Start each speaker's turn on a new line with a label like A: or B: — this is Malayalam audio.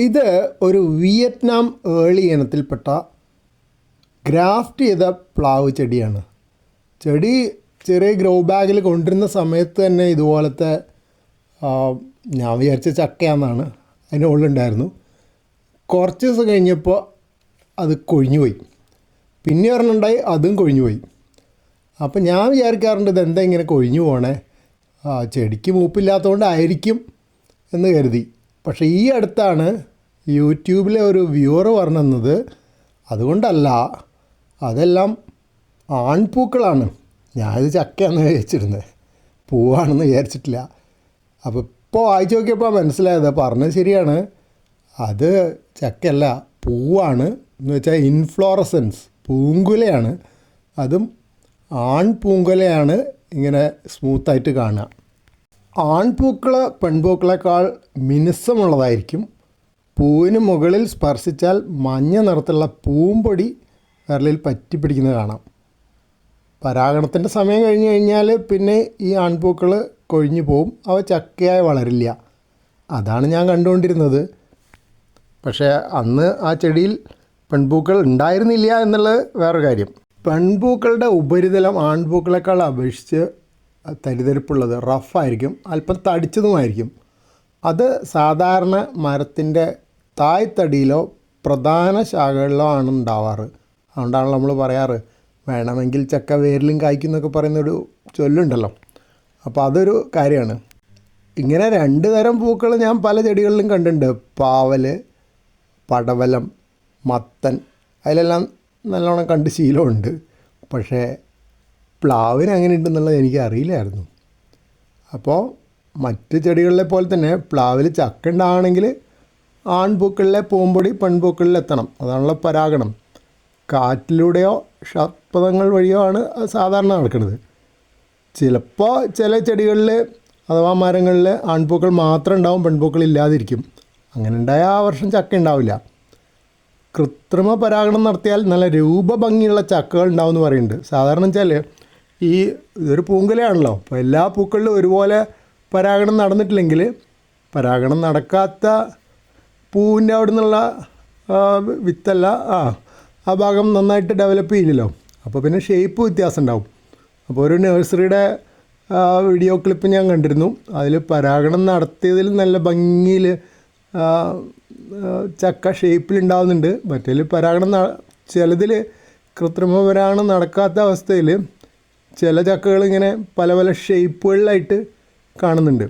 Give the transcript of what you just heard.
A: ഇത് ഒരു വിയറ്റ്നാം ഏളി ഇനത്തിൽപ്പെട്ട ഗ്രാഫ്റ്റ് ചെയ്ത പ്ലാവ് ചെടിയാണ്. ചെടി ചെറിയ ഗ്രോ ബാഗിൽ കൊണ്ടിരുന്ന സമയത്ത് തന്നെ ഇതുപോലത്തെ ഞാൻ വിചാരിച്ച ചക്കയാണെന്നാണ് അതിന്റെ ഉള്ളിലുണ്ടായിരുന്നു കുറച്ച് ദിവസം കഴിഞ്ഞപ്പോൾ അത് കൊഴിഞ്ഞുപോയി. പിന്നെ ഒരെണ്ണമുണ്ടായി അതും കൊഴിഞ്ഞുപോയി. അപ്പം ഞാൻ വിചാരിക്കാറുണ്ട് ഇതെന്താ ഇങ്ങനെ കൊഴിഞ്ഞു പോണേ? ചെടിക്ക് മൂപ്പില്ലാത്തതുകൊണ്ടായിരിക്കും എന്ന് കരുതി. പക്ഷേ ഈ അടുത്താണ് യൂട്യൂബിലെ ഒരു വ്യൂവർ പറഞ്ഞത് അതുകൊണ്ടല്ല അതെല്ലാം ആൺപൂക്കളാണ്. ഞാനിത് ചക്കയാണെന്ന് വിചാരിച്ചിരുന്നത് പൂവാണെന്ന് വിചാരിച്ചിട്ടില്ല. അപ്പോൾ ഇപ്പോൾ വായിച്ചു നോക്കിയപ്പോൾ മനസ്സിലായത് പറഞ്ഞത് ശരിയാണ്. അത് ചക്കയല്ല പൂവാണ് എന്ന് വെച്ചാൽ ഇൻഫ്ലോറസൻസ് പൂങ്കുലയാണ്. അതും ആൺപൂങ്കുലയാണ് ഇങ്ങനെ സ്മൂത്തായിട്ട് കാണുക. ആൺപൂക്കൾ പെൺപൂക്കളെക്കാൾ മിനുസമുള്ളതായിരിക്കും. പൂവിന് മുകളിൽ സ്പർശിച്ചാൽ മഞ്ഞ നിറത്തിലുള്ള പൂമ്പൊടി വിരലിൽ പറ്റി പിടിക്കുന്നത് കാണാം. പരാഗണത്തിന്റെ സമയം കഴിഞ്ഞ് കഴിഞ്ഞാൽ പിന്നെ ഈ ആൺപൂക്കൾ കൊഴിഞ്ഞു പോവും. അവ ചക്കയായി വളരില്ല. അതാണ് ഞാൻ കണ്ടുകൊണ്ടിരുന്നത്. പക്ഷേ അന്ന് ആ ചെടിയിൽ പെൺപൂക്കൾ ഉണ്ടായിരുന്നില്ല എന്നുള്ളത് വേറൊരു കാര്യം. പെൺപൂക്കളുടെ ഉപരിതലം ആൺപൂക്കളെക്കാൾ അപേക്ഷിച്ച് തരിതരിപ്പുള്ളത് റഫായിരിക്കും. അല്പം തടിച്ചതുമായിരിക്കും. അത് സാധാരണ മരത്തിന്റെ തായ്തടിയിലോ പ്രധാന ശാഖകളിലോ ആണ് ഉണ്ടാവാറ്. അതുകൊണ്ടാണല്ലോ നമ്മൾ പറയാറ് വേണമെങ്കിൽ ചക്ക വേരിലും കായ്ക്കും എന്നൊക്കെ പറയുന്നൊരു ചൊല്ലുണ്ടല്ലോ. അപ്പോൾ അതൊരു കാര്യമാണ്. ഇങ്ങനെ രണ്ട് തരം പൂക്കൾ ഞാൻ പല ചെടികളിലും കണ്ടിട്ടുണ്ട്. പാവൽ പടവലം മത്തൻ അതിലെല്ലാം നല്ലോണം കണ്ട് ശീലമുണ്ട്. പക്ഷേ പ്ലാവിന് അങ്ങനെ ഉണ്ടെന്നുള്ളത് എനിക്ക് അറിയില്ലായിരുന്നു അപ്പോൾ മറ്റ് ചെടികളിലെ പോലെ തന്നെ പ്ലാവിൽ ചക്ക ഉണ്ടാവണമെങ്കിൽ ആൺപൂക്കളിലെ പൂമ്പൊടി പെൺപൂക്കളിൽ എത്തണം അതാണല്ലോ പരാഗണം. കാറ്റിലൂടെയോ ഷർപ്പതങ്ങൾ വഴിയോ ആണ് സാധാരണ നടക്കുന്നത്. ചിലപ്പോൾ ചില ചെടികളിൽ അഥവാ മരങ്ങളിൽ ആൺപൂക്കൾ മാത്രം ഉണ്ടാവും പെൺപൂക്കൾ ഇല്ലാതിരിക്കും. അങ്ങനെ ഉണ്ടായ ആ വർഷം ചക്ക ഉണ്ടാവില്ല. കൃത്രിമ പരാഗണം നടത്തിയാൽ നല്ല രൂപഭംഗിയുള്ള ചക്കകൾ ഉണ്ടാവും എന്ന് പറയുന്നുണ്ട്. സാധാരണ വെച്ചാൽ ഈ ഇതൊരു പൂങ്കലയാണല്ലോ. അപ്പോൾ എല്ലാ പൂക്കളിലും ഒരുപോലെ പരാഗണം നടന്നിട്ടില്ലെങ്കിൽ പരാഗണം നടക്കാത്ത പൂവിന്റെ അവിടെ നിന്നുള്ള വിത്തല്ല ആ ആ ഭാഗം നന്നായിട്ട് ഡെവലപ്പ് ചെയ്യില്ലല്ലോ. അപ്പോൾ പിന്നെ ഷേപ്പ് വ്യത്യാസം ഉണ്ടാവും. അപ്പോൾ ഒരു നഴ്സറിയുടെ വീഡിയോ ക്ലിപ്പ് ഞാൻ കണ്ടിരുന്നു. അതിൽ പരാഗണം നടത്തിയതിൽ നല്ല ഭംഗിയിൽ ചക്ക ഷേപ്പിലുണ്ടാവുന്നുണ്ട് മറ്റേതിൽ പരാഗണം ചിലതിൽ കൃത്രിമ പരാഗണം നടക്കാത്ത അവസ്ഥയിൽ ചില ചക്കകൾ ഇങ്ങനെ പല പല ഷേപ്പുകളിലായിട്ട് കാണുന്നുണ്ട്.